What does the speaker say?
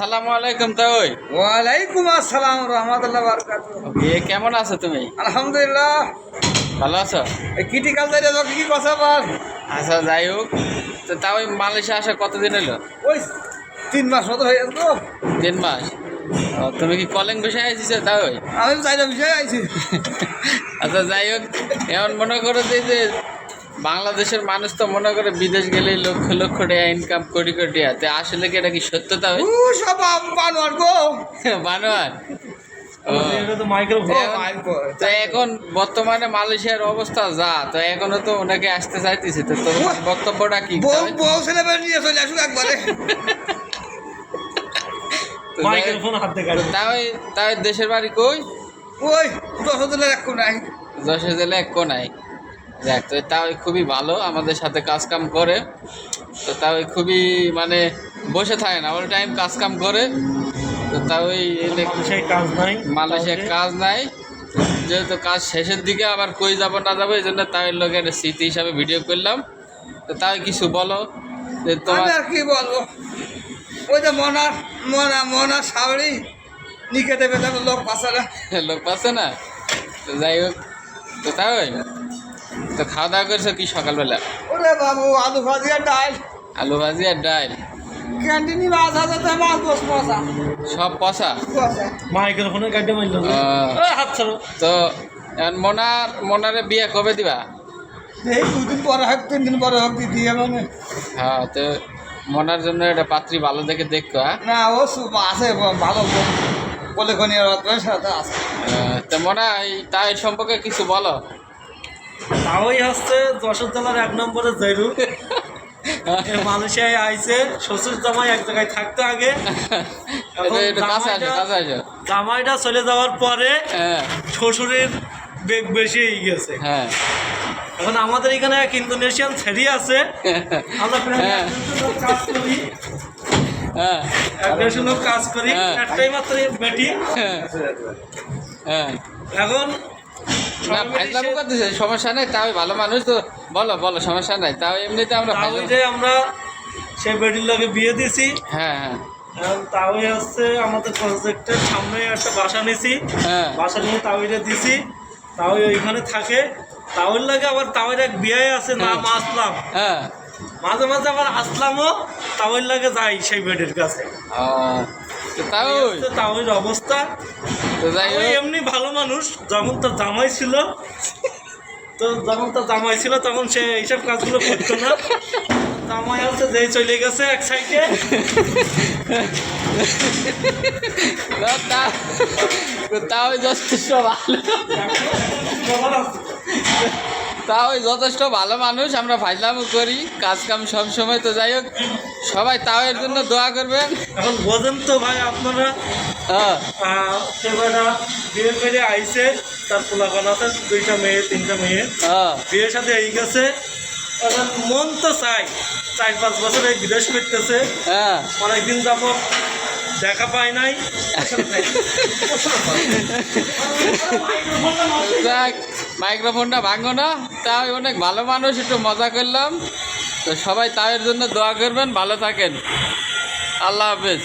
সালামু আলাইকুম তাই ওয়ালাইকুম আসসালাম রহমতুল্লাহ এ কেমন আছো তুমি? আলহামদুলিল্লাহ। ভালো আছো? এই কিটি কালচারে তো কি কথা বল? আচ্ছা যাই হোক। তো তাও ওই মালয়েশিয়া আসা কতদিন হলো? ওই তিন মাস মতো হয়ে তো। তিন মাস। তুমি কি কলিং বিষয়ে আসিছো তাই আমি চাইনা বিষয়ে আইছি। আচ্ছা যাই হোক। এমন মনে করো যে বাংলাদেশের মানুষ তো মনে করে বিদেশ গেলে লক্ষ লক্ষ টাকা ইনকাম কোটি কোটি আছে আসলে কি এটা কি সত্যতা হয়? সব বানোয়ার গো। বানোয়ার? তো এখন বর্তমানে মালয়েশিয়ার অবস্থা যা তো এখনও তো ওনাকে আসতে চাইতেছে। তো তোমার বক্তব্যটা কি? বউ বউ ছেলে নিয়ে চলে আসুক একবারে। তাই তাই দেশের বাড়ি কই? ওই দশ দিনের এক নাই যশোর জেলা এক কোনায়। দেখ তো তাও খুবই ভালো আমাদের সাথে কাজ কাম করে। তো তাও খুবই মানে বসে থাকে না অল টাইম কাজ কাম করে। তো তাও কাজ নাই মালয়েশিয়ার কাজ। নাই। যেহেতু কাজ শেষের দিকে আবার কই যাব না যাব এই জন্য তাই লোকের স্মৃতি হিসাবে ভিডিও করলাম। তো তাই কিছু বলো যে তোমার আর কি বলব? ওই যে মনার মনা মনা সাবড়ি নিকে দেবে লোক লোক না। লোক পাচ্ছে না? তো যাই হোক তো তাই। তো খাওয়া দাওয়া করছ কি সকালবেলা? ওরে বাবু আলু ভাজি আর ডাল। আলু ভাজি আর ডাল? ক্যান্টিনি মাছ আছে তো মাছ বস সব পচা বসা মাইকেল ফোনে গাড়ি মারল হাত ছাড়ো। তো এখন মনার মনারে বিয়ে কবে দিবা? এই দুদিন পরে হোক তিন দিন পরে হোক দিদি মানে হ্যাঁ তো মনার জন্য একটা পাত্রী ভালো দেখে দেখো হ্যাঁ? না ও আছে ভালো বলে খনি সাথে আছে। তো মনা এই তাই সম্পর্কে কিছু বলো? তাওই হচ্ছে যশোর জেলার এক নম্বরে জেরু মালয়েশিয়ায় আইছে শ্বশুর জামাই এক জায়গায় থাকতে আগে। জামাইটা- চলে যাওয়ার পরে হ্যাঁ। শ্বশুরের বেগ বেশি হয়ে গেছে। হ্যাঁ। এখন আমাদের এখানে এক ইন্দোনেশিয়ান ছেড়ি আছে। আমরা হ্যাঁ। কাজ করি। হ্যাঁ। কাজ করি। একটাই মাত্র বেটি। হ্যাঁ। এখন না ফাইজলামো করতেছে সমস্যা নাই তাও ভালো মানুষ তো। বলো বলো সমস্যা নাই তাও এমনিতে আমরা তাও যে আমরা সেই বেটির লগে বিয়ে দিছি হ্যাঁ হ্যাঁ। তাওই হচ্ছে আমাদের প্রজেক্টের সামনে একটা বাসা নিছি হ্যাঁ। বাসা নিয়ে তাওইরে দিছি তাওই ওইখানে থাকে। তাওর লাগে আবার তাওয়ের এক বিয়ে আছে নাম আসলাম। হ্যাঁ। মাঝে মাঝে আবার আসলামও তাওয়ের লাগে যাই সেই বেডের কাছে। তাও তাওয়ের অবস্থা। এমনি ভালো মানুষ যখন তার জামাই ছিল তো যখন তার জামাই ছিল তখন সে এইসব কাজগুলো করতো না। জামাই হচ্ছে যে চলে গেছে এক সাইডে তাও যথেষ্ট ভালো। তাও যথেষ্ট ভালো মানুষ আমরা ফাইজলামও করি কাজ কাম সব সময় তো যাই হোক সবাই তাও এর জন্য দোয়া করবেন। এখন বোঝেন তো ভাই আপনারা হ্যাঁ। বিয়ে করে তার পোলাপান আছে দুইটা মেয়ে তিনটা মেয়ে। হ্যাঁ। বিয়ের সাথে এই গেছে এখন মন তো চাই চার পাঁচ বছর এই বিদেশ করতেছে। হ্যাঁ। অনেকদিন যাব দেখা পায় নাই মাইক্রোফোনটা ভাঙো না। তাই অনেক ভালো মানুষ, একটু মজা করলাম। তো সবাই তাদের জন্য দোয়া করবেন, ভালো থাকেন। আল্লাহ হাফেজ।